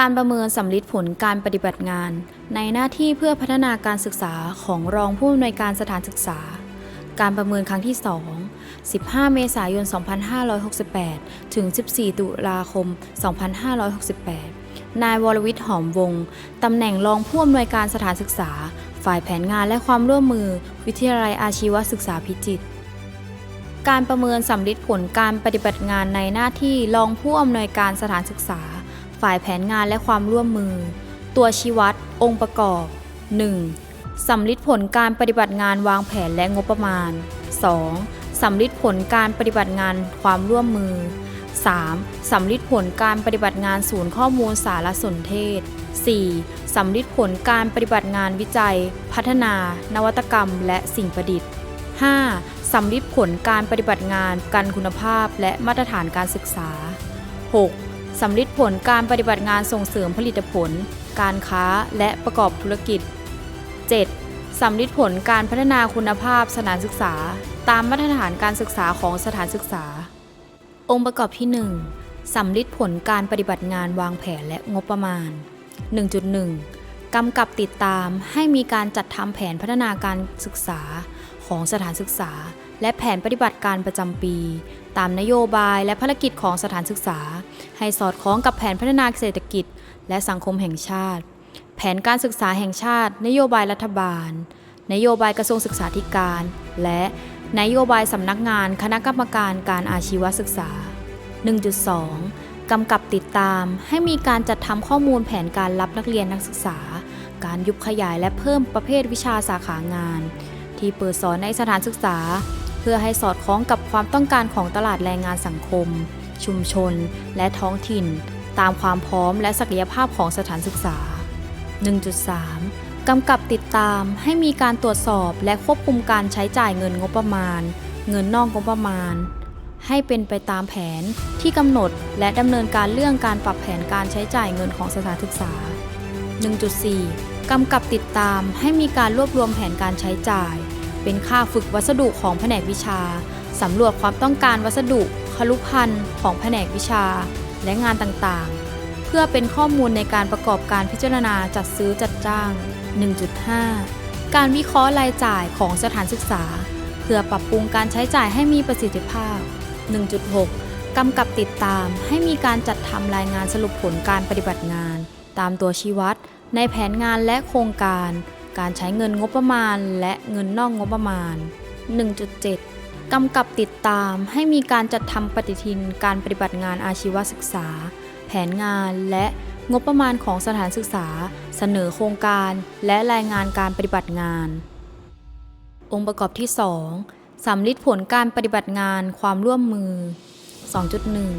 การประเมินสำลิดผลการปฏิบัติงาน ในหน้าที่เพื่อพัฒนาการศึกษาของรองผู้อำนวยการสถานศึกษา การประเมินครั้งที่ 2 15 เมษายน 2568 ถึง 14 ตุลาคม 2568 นายวรวิทย์หอมวงศ์ตำแหน่งรองผู้อำนวยการสถานศึกษา ฝ่ายแผนงานและความร่วมมือ วิทยาลัยอาชีวศึกษาพิจิตร การประเมินสำลิดผลการปฏิบัติงานในหน้าที่รองผู้อำนวยการสถานศึกษา ฝ่ายแผนงานและความร่วมมือ ตัวชี้วัด องค์ประกอบ 1. สำลิดผลการปฏิบัติงานวางแผนและงบประมาณ 2. สำลิดผลการปฏิบัติงานความร่วมมือ 3. สำลิดผลการปฏิบัติงานศูนย์ข้อมูลสารสนเทศ 4. สำลิดผลการปฏิบัติงานวิจัย พัฒนา นวัตกรรม และสิ่งประดิษฐ์ 5. สำลิดผลการปฏิบัติงานกันคุณภาพและมาตรฐานการศึกษา 6. สำลิดผลการปฏิบัติงานส่งเสริมผลิตผล การค้าและประกอบธุรกิจ 7. สำลิดผลการพัฒนาคุณภาพสถานศึกษา ตามมาตรฐานการศึกษาของสถานศึกษา องค์ประกอบที่ 1. สำลิดผลการปฏิบัติงานวางแผนและงบประมาณ 1.1 กำกับติดตามให้มีการจัดทำแผนพัฒนาการศึกษาของสถานศึกษา และแผนปฏิบัติการประจำปี ตามนโยบายและภารกิจของสถานศึกษา ให้สอดคล้องกับแผนพัฒนาเศรษฐกิจ และสังคมแห่งชาติ แผนการศึกษาแห่งชาติ นโยบายรัฐบาล นโยบายกระทรวงศึกษาธิการ และนโยบายสำนักงานคณะกรรมการการอาชีวศึกษา 1.2 กำกับติดตามให้มีการจัดทำข้อมูลแผนการรับนักเรียนนักศึกษา การยุบขยายและเพิ่มประเภทวิชาสาขางาน ที่เปิดสอนในสถานศึกษา พื่อให้สอดคล้องกับความต้องการของตลาดแรงงานสังคม ชุมชน และท้องถิ่น ตามความพร้อมและศักยภาพของสถานศึกษา 1.3 กำกับติดตามให้มีการตรวจสอบและควบคุมการใช้จ่ายเงินงบประมาณ เงินนอกงบประมาณ ให้เป็นไปตามแผนที่กำหนดและดำเนินการเรื่องการปรับแผนการใช้จ่ายเงินของสถานศึกษา 1.4กำกับติดตามให้มีการรวบรวมแผนการใช้จ่าย เป็นค่าฝึกวัสดุของแผนกวิชา สำรวจความต้องการวัสดุคลุพันธ์ของแผนกวิชา และงานต่างๆ เพื่อเป็นข้อมูลในการประกอบการพิจารณาจัดซื้อจัดจ้าง 1.5 การวิเคราะห์รายจ่ายของสถานศึกษา เพื่อปรับปรุงการใช้จ่ายให้มีประสิทธิภาพ 1.6 กำกับติดตามให้มีการจัดทำรายงานสรุปผลการปฏิบัติงาน ตามตัวชี้วัดในแผนงานและโครงการ การใช้เงินงบประมาณ และเงินนอกงบประมาณ 1.7 กำกับติดตามให้มีการจัดทำปฏิทินการปฏิบัติงานอาชีวศึกษา แผนงานและงบประมาณของสถานศึกษา เสนอโครงการและรายงานการปฏิบัติงาน องค์ประกอบที่ 2สำลิดผลการปฏิบัติงานความร่วมมือ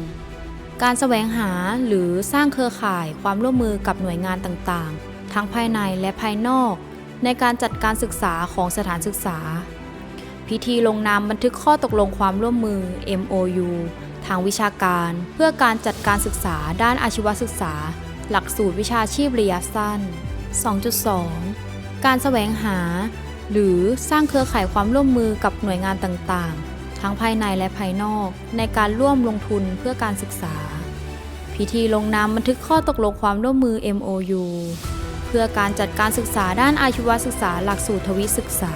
2.1 การแสวงหาหรือสร้างเครือข่ายความร่วมมือกับหน่วยงานต่างๆ ทั้งภายในและภายนอก ในการจัดการศึกษาของสถานศึกษา พิธีลงนามบันทึกข้อตกลงความร่วมมือ MOU ทางวิชาการเพื่อการจัดการศึกษาด้านอาชีวศึกษา หลักสูตรวิชาชีพระยะสั้น 2.2 การแสวงหา หรือสร้างเครือข่ายความร่วมมือกับหน่วยงานต่างๆ ทั้งภายในและภายนอกในการร่วมลงทุนเพื่อการศึกษา พิธีลงนามบันทึกข้อตกลงความร่วมมือ MOU เพื่อการจัดการศึกษาด้านอาชีวศึกษาหลักสูตรทวิศึกษา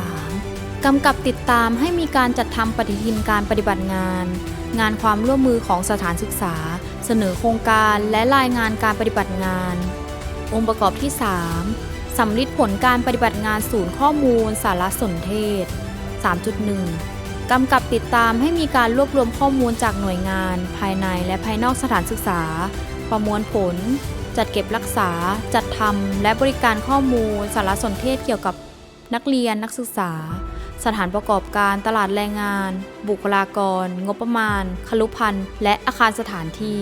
2.3 กำกับติดตามให้มีการจัดทำปฏิทินการปฏิบัติงาน งานความร่วมมือของสถานศึกษา เสนอโครงการและรายงานการปฏิบัติงาน องค์ประกอบที่ 3สำลิดผลการปฏิบัติงานศูนย์ข้อมูล สารสนเทศ 3.1กำกับติดตามให้มีการรวบรวมข้อมูลจากหน่วยงาน ภายในและภายนอกสถานศึกษา ประมวลผล จัดเก็บรักษา จัดทำและบริการข้อมูล สารสนเทศเกี่ยวกับนักเรียนนักศึกษา สถานประกอบการตลาดแรงงาน บุคลากร งบประมาณ คลุพันธ์และอาคารสถานที่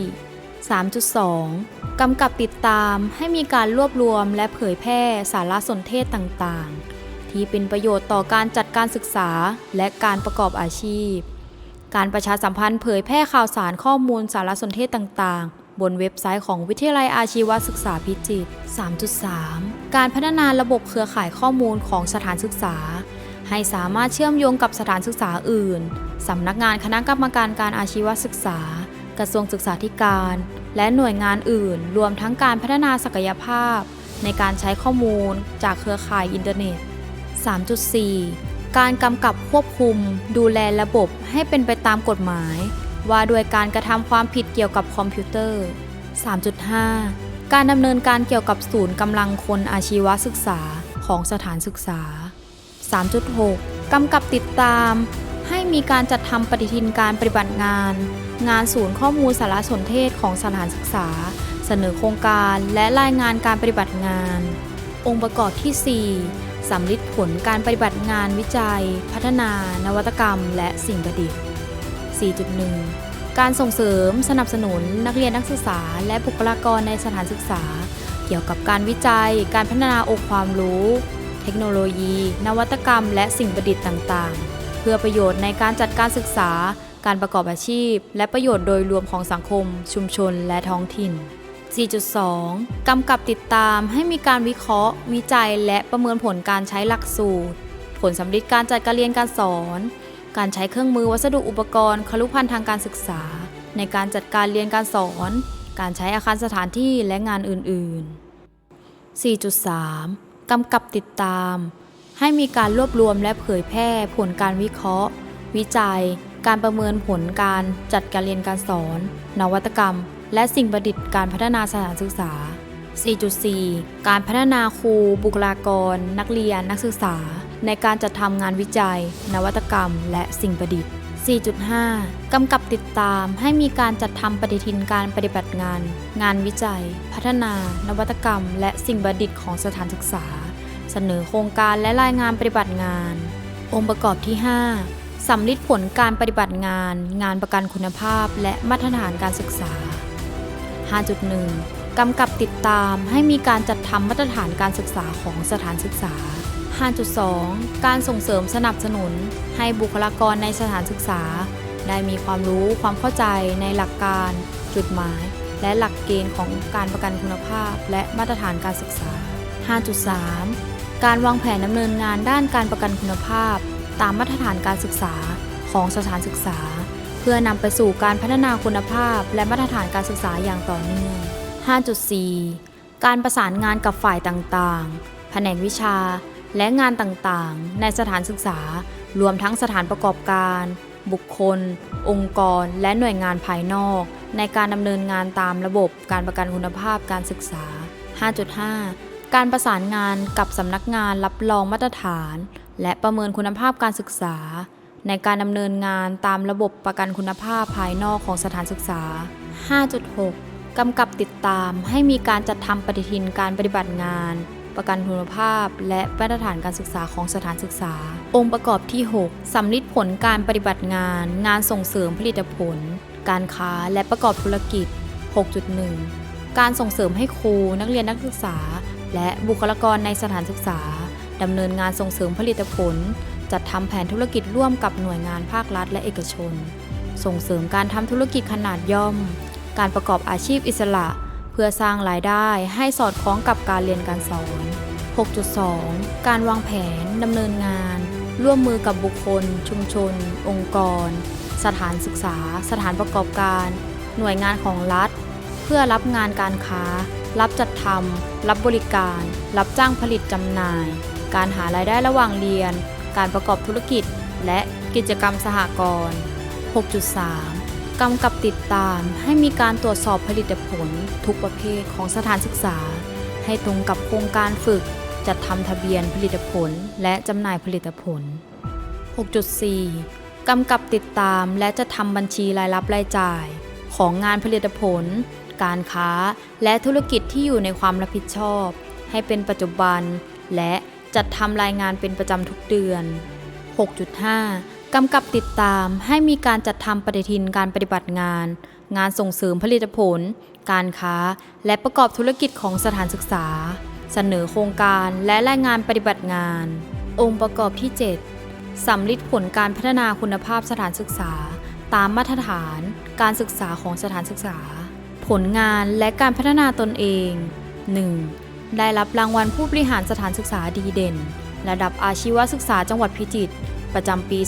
3.2 กำกับติดตามให้มีการรวบรวมและเผยแพร่สารสนเทศต่างๆ ที่เป็นประโยชน์ต่อการจัดการศึกษาและการประกอบอาชีพ การประชาสัมพันธ์เผยแพร่ข่าวสารข้อมูลสารสนเทศต่างๆ บนเว็บไซต์ของวิทยาลัยอาชีวศึกษาพิจิตร 3.3 การพัฒนาระบบเครือข่ายข้อมูลของสถานศึกษา ให้สามารถเชื่อมโยงกับสถานศึกษาอื่น สำนักงานคณะกรรมการการอาชีวศึกษา กระทรวงศึกษาธิการ และหน่วยงานอื่น รวมทั้งการพัฒนาศักยภาพ ในการใช้ข้อมูล จากเครือข่ายอินเทอร์เน็ต 3.4 การกำกับควบคุม ดูแลระบบให้เป็นไปตามกฎหมาย ว่าด้วยการกระทำความผิดเกี่ยวกับคอมพิวเตอร์ 3.5 การดำเนินการเกี่ยวกับศูนย์กำลังคนอาชีวศึกษาของสถานศึกษา 3.6 กำกับติดตาม ให้มีการจัดทำปฏิทินการปฏิบัติงาน งานศูนย์ข้อมูลสารสนเทศของสถานศึกษา เสนอโครงการและรายงานการปฏิบัติงาน องค์ประกอบที่ 4สำลิดผลการปฏิบัติงานวิจัย พัฒนา นวัตกรรม และสิ่งประดิษฐ์ 4.1 การส่งเสริม สนับสนุน นักเรียนนักศึกษา และบุคลากรในสถานศึกษา เกี่ยวกับการวิจัย การพัฒนาองค์ความรู้ เทคโนโลยี นวัตกรรม และสิ่งประดิษฐ์ต่างๆ เพื่อประโยชน์ในการจัดการศึกษา การประกอบอาชีพ และประโยชน์โดยรวมของสังคม ชุมชน และท้องถิ่น4.2 กำกับติดตามให้มีการวิเคราะห์ วิจัย และประเมินผลการใช้หลักสูตร ผลสำลิดการจัดการเรียนการสอน การใช้เครื่องมือวัสดุอุปกรณ์คลุพันธ์ทางการศึกษา ในการจัดการเรียนการสอน การใช้อาคารสถานที่และงานอื่น ๆ 4.3 กำกับติดตาม ให้มีการรวบรวมและเผยแพร่ผลการวิเคราะห์ วิจัย การประเมินผลการจัดการเรียนการสอน นวัตกรรม และสิ่งประดิษฐ์การพัฒนาสถานศึกษา 4.4 การพัฒนาครู บุคลากร นักเรียน นักศึกษา ในการจัดทำงานวิจัย นวัตกรรม และสิ่งประดิษฐ์ 4.5 กำกับติดตามให้มีการจัดทำปฏิทินการปฏิบัติงาน งานวิจัย พัฒนา นวัตกรรม และสิ่งประดิษฐ์ของสถานศึกษา เสนอโครงการและรายงานปฏิบัติงาน องค์ประกอบที่ 5สำลิดผลการปฏิบัติงาน งานประกันคุณภาพ และมาตรฐานการศึกษา 5.1 กำกับติดตามให้มีการจัดทำมาตรฐานการศึกษาของสถานศึกษา 5.2 การส่งเสริมสนับสนุน ให้บุคลากรในสถานศึกษา ได้มีความรู้ความเข้าใจในหลักการ จุดหมาย และหลักเกณฑ์ของการประกันคุณภาพ และมาตรฐานการศึกษา 5.3 การวางแผนดำเนินงานด้านการประกันคุณภาพ ตามมาตรฐานการศึกษาของสถานศึกษา เพื่อนำไปสู่การพัฒนาคุณภาพ และมาตรฐานการศึกษาอย่างต่อเนื่อง 5.4 การประสานงานกับฝ่ายต่างๆ แผนกวิชา และงานต่างๆ ในสถานศึกษา รวมทั้งสถานประกอบการ บุคคล องค์กร และหน่วยงานภายนอก ในการดำเนินงานตามระบบการประกันคุณภาพการศึกษา 5.5 การประสานงานกับสำนักงานรับรองมาตรฐาน และประเมินคุณภาพการศึกษา ในการดำเนินงานตามระบบประกันคุณภาพภายนอกของสถานศึกษา 5.6กำกับติดตามให้มีการจัดทำปฏิทินการปฏิบัติงาน ประกันคุณภาพ และมาตรฐานการศึกษาของสถานศึกษา องค์ประกอบที่ 6สำลิดผลการปฏิบัติงาน งานส่งเสริมผลิตผล การค้าและประกอบธุรกิจ 6.1 การส่งเสริมให้ครูนักเรียนนักศึกษา และบุคลากรในสถานศึกษาดำเนินงานส่งเสริมผลิตผล จัดทำแผนธุรกิจร่วมกับหน่วยงานภาครัฐและเอกชน ส่งเสริมการทำธุรกิจขนาดย่อม การประกอบอาชีพอิสระ เพื่อสร้างรายได้ให้สอดคล้องกับการเรียนการสอน 6.2 การวางแผนดำเนินงาน ร่วมมือกับบุคคล ชุมชน องค์กร สถานศึกษา สถานประกอบการ หน่วยงานของรัฐ เพื่อรับงานการค้า รับจัดทำรับบริการ รับจ้างผลิตจำหน่าย การหารายได้ระหว่างเรียน การประกอบธุรกิจ และกิจกรรมสหกรณ์ 6.3 กำกับติดตามให้มีการตรวจสอบผลิตผลทุกประเภทของสถานศึกษา ให้ตรงกับโครงการฝึกจัดทำทะเบียนผลิตผลและจำหน่ายผลิตผล 6.4 กำกับติดตามและจะทำบัญชีรายรับรายจ่าย ของงานผลิตผล การค้า และธุรกิจที่อยู่ในความรับผิดชอบ ให้เป็นปัจจุบัน และจัดทำรายงานเป็นประจำทุกเดือน 6.5 กำกับติดตามให้มีการจัดทำปฏิทินการปฏิบัติงาน งานส่งเสริมผลิตผล การค้า และประกอบธุรกิจของสถานศึกษา เสนอโครงการและรายงานปฏิบัติงาน องค์ประกอบที่ 7สำลิดผลการพัฒนาคุณภาพสถานศึกษา ตามมาตรฐาน การศึกษาของสถานศึกษา ผลงานและการพัฒนาตนเอง 1. ได้รับรางวัลผู้บริหารสถานศึกษาดีเด่น ระดับอาชีวศึกษาจังหวัดพิจิตร ประจำปี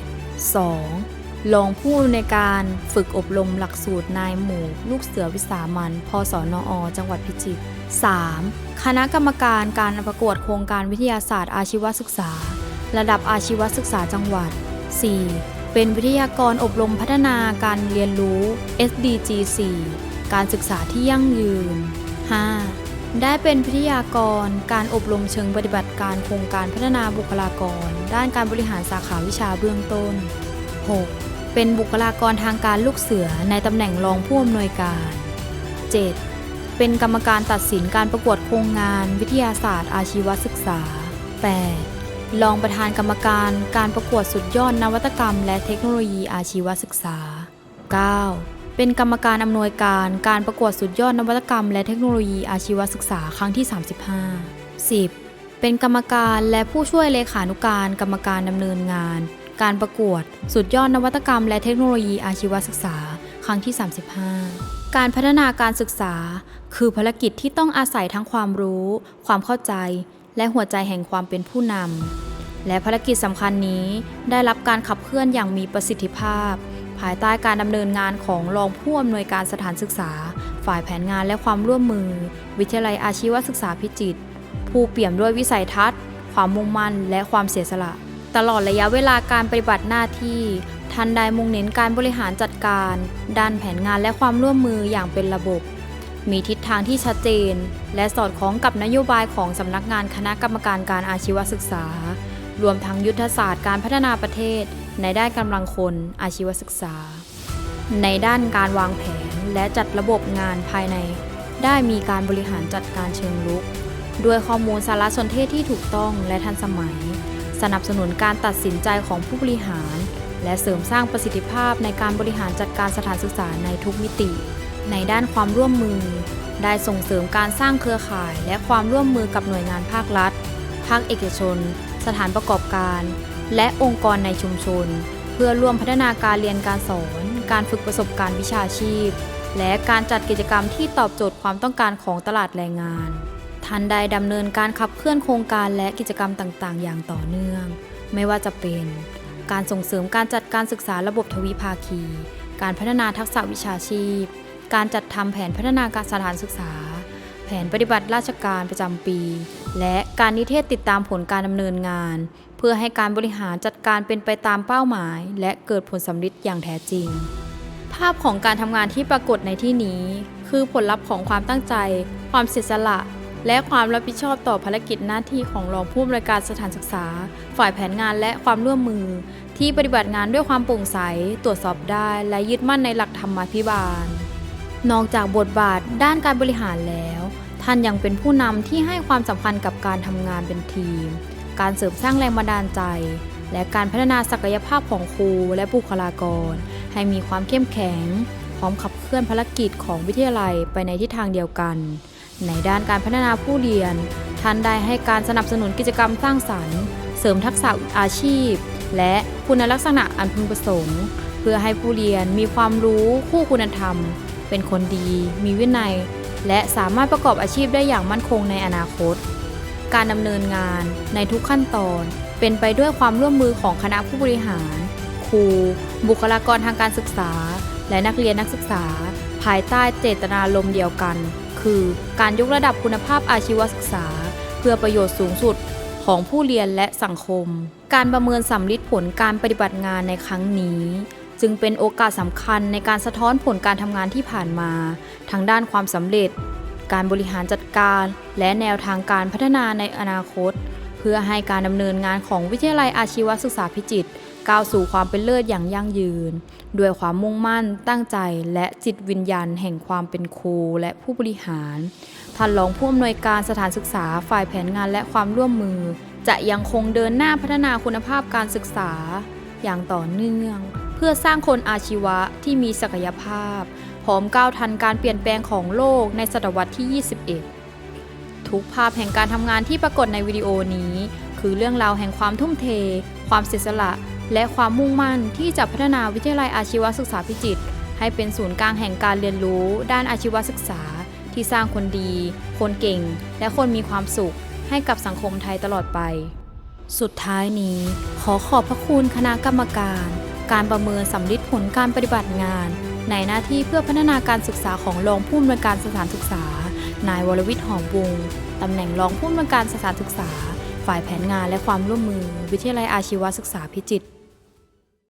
2568 2. รองผู้ในการฝึกอบรมหลักสูตรนายหมู่ ลูกเสือวิสามันพศนอ จังหวัดพิจิตร 3. คณะกรรมการการประกวดโครงการวิทยาศาสตร์อาชีวศึกษา ระดับอาชีวศึกษาจังหวัด 4. เป็นวิทยากรอบรมพัฒนาการเรียนรู้ SDG 4การศึกษาที่ยั่งยืน 5. ได้เป็นวิทยากรการอบรมเชิงปฏิบัติการโครงการพัฒนาบุคลากร ด้านการบริหารสาขาวิชาเบื้องต้น 6. เป็นบุคลากรทางการลูกเสือในตำแหน่งรองผู้อำนวยการ 7. เป็นกรรมการตัดสินการประกวดโครงงานวิทยาศาสตร์ อาชีวศึกษา 8. รองประธานกรรมการการประกวดสุดยอดนวัตกรรม และเทคโนโลยีอาชีวศึกษา 9. เป็นกรรมการอำนวยการการประกวดสุดยอดนวัตกรรม และเทคโนโลยีอาชีวศึกษาครั้งที่ 35 10. เป็นกรรมการและผู้ช่วยเลขานุการกรรมการดำเนินงาน การประกวด สุดยอดนวัตกรรมและเทคโนโลยีอาชีวศึกษา ครั้งที่ 35 การพัฒนาการศึกษา คือภารกิจที่ต้องอาศัยทั้งความรู้ ความเข้าใจ และหัวใจแห่งความเป็นผู้นำและภารกิจสำคัญนี้ได้รับการขับเคลื่อนอย่างมีประสิทธิภาพ ภายใต้การดำเนินงานของรองผู้อำนวยการสถานศึกษา ฝ่ายแผนงานและความร่วมมือ วิทยาลัยอาชีวศึกษาพิจิตร ผู้เปี่ยมด้วยวิสัยทัศน์ ความมุ่งมั่น และความเสียสละ ตลอดระยะเวลาการปฏิบัติหน้าที่ทันได้มุ่งเน้นการบริหารจัดการ ด้านแผนงานและความร่วมมืออย่างเป็นระบบ มีทิศทางที่ชัดเจน และสอดคล้องกับนโยบายของสำนักงานคณะกรรมการการอาชีวศึกษา รวมทั้งยุทธศาสตร์การพัฒนาประเทศ ในด้านกำลังคนอาชีวศึกษา ในด้านการวางแผนและจัดระบบงานภายใน ได้มีการบริหารจัดการเชิงรุก ด้วยข้อมูลสารสนเทศที่ถูกต้องและทันสมัย สนับสนุนการตัดสินใจของผู้บริหาร และเสริมสร้างประสิทธิภาพในการบริหารจัดการสถานศึกษาในทุกมิติ ในด้านความร่วมมือ ได้ส่งเสริมการสร้างเครือข่าย และความร่วมมือกับหน่วยงานภาครัฐ ภาคเอกชน สถานประกอบการ และองค์กรในชุมชน เพื่อร่วมพัฒนาการเรียนการสอน การฝึกประสบการณ์วิชาชีพ และการจัดกิจกรรมที่ตอบโจทย์ความต้องการของตลาดแรงงาน ทันใดดำเนินการขับเคลื่อนโครงการและกิจกรรมต่างๆ อย่างต่อเนื่อง ไม่ว่าจะเป็น การส่งเสริมการจัดการศึกษาระบบทวิภาคี การพัฒนาทักษะวิชาชีพ การจัดทำแผนพัฒนาการสถานศึกษา แผนปฏิบัติราชการประจำปี และการนิเทศติดตามผลการดำเนินงาน เพื่อให้การบริหารจัดการเป็นไปตามเป้าหมาย และเกิดผลสำลิดอย่างแท้จริง ภาพของการทำงานที่ปรากฏในที่นี้ คือผลลัพธ์ของความตั้งใจ ความเสียสละ และความรับผิดชอบต่อภารกิจหน้าที่ของรองผู้อำนวยการสถานศึกษา ฝ่ายแผนงานและความร่วมมือ ที่ปฏิบัติงานด้วยความโปร่งใส ตรวจสอบได้ และยึดมั่นในหลักธรรมาภิบาล นอกจากบทบาทด้านการบริหารแล้ว ท่านยังเป็นผู้นำที่ให้ความสำคัญกับการทำงานเป็นทีม การเสริมสร้างแรงบันดาลใจ และการพัฒนาศักยภาพของครูและบุคลากร ให้มีความเข้มแข็ง พร้อมขับเคลื่อนภารกิจของวิทยาลัยไปในทิศทางเดียวกัน ในด้านการพัฒนาผู้เรียน ท่านได้ให้การสนับสนุนกิจกรรมสร้างสรรค์ เสริมทักษะอาชีพ และคุณลักษณะอันพึงประสงค์ เพื่อให้ผู้เรียนมีความรู้คู่คุณธรรม เป็นคนดี มีวินัย และสามารถประกอบอาชีพได้อย่างมั่นคงในอนาคต การดำเนินงานในทุกขั้นตอน เป็นไปด้วยความร่วมมือของคณะผู้บริหาร ครู บุคลากรทางการศึกษา และนักเรียนนักศึกษา ภายใต้เจตนารมณ์เดียวกัน คือ การยกระดับคุณภาพอาชีวศึกษา เพื่อประโยชน์สูงสุดของผู้เรียนและสังคม การประเมินสำลิดผลการปฏิบัติงานในครั้งนี้ จึงเป็นโอกาสสำคัญในการสะท้อนผลการทำงานที่ผ่านมา ทางด้านความสำเร็จ การบริหารจัดการ และแนวทางการพัฒนาในอนาคต เพื่อให้การดำเนินงานของวิทยาลัยอาชีวศึกษาพิจิตร ก้าวสู่ความเป็นเลิศอย่างยั่งยืน ด้วยความมุ่งมั่นตั้งใจและจิตวิญญาณแห่งความเป็นครูและผู้บริหาร ท่านรองผู้อำนวยการสถานศึกษาฝ่ายแผนงานและความร่วมมือ จะยังคงเดินหน้าพัฒนาคุณภาพการศึกษา อย่างต่อเนื่อง เพื่อสร้างคนอาชีวะที่มีศักยภาพ พร้อมก้าวทันการเปลี่ยนแปลงของโลกในศตวรรษที่ 21ทุกภาพแห่งการทำงานที่ปรากฏในวิดีโอนี้ คือเรื่องราวแห่งความทุ่มเท ความเสียสละ และความมุ่งมั่นที่จะพัฒนาวิทยาลัยอาชีวศึกษาพิจิตรให้เป็นศูนย์กลางแห่งการเรียนรู้ ด้านอาชีวศึกษา ที่สร้างคนดี คนเก่ง และคนมีความสุข ให้กับสังคมไทยตลอดไป สุดท้ายนี้ ขอขอบพระคุณคณะกรรมการ การประเมินสำลิดผลการปฏิบัติงาน ในหน้าที่เพื่อพัฒนาการศึกษาของรองผู้อำนวยการสถานศึกษา นายวรวิทย์หอมวงตำแหน่งรองผู้อำนวยการสถานศึกษา ฝ่ายแผนงานและความร่วมมือ วิทยาลัยอาชีวศึกษาพิจิตร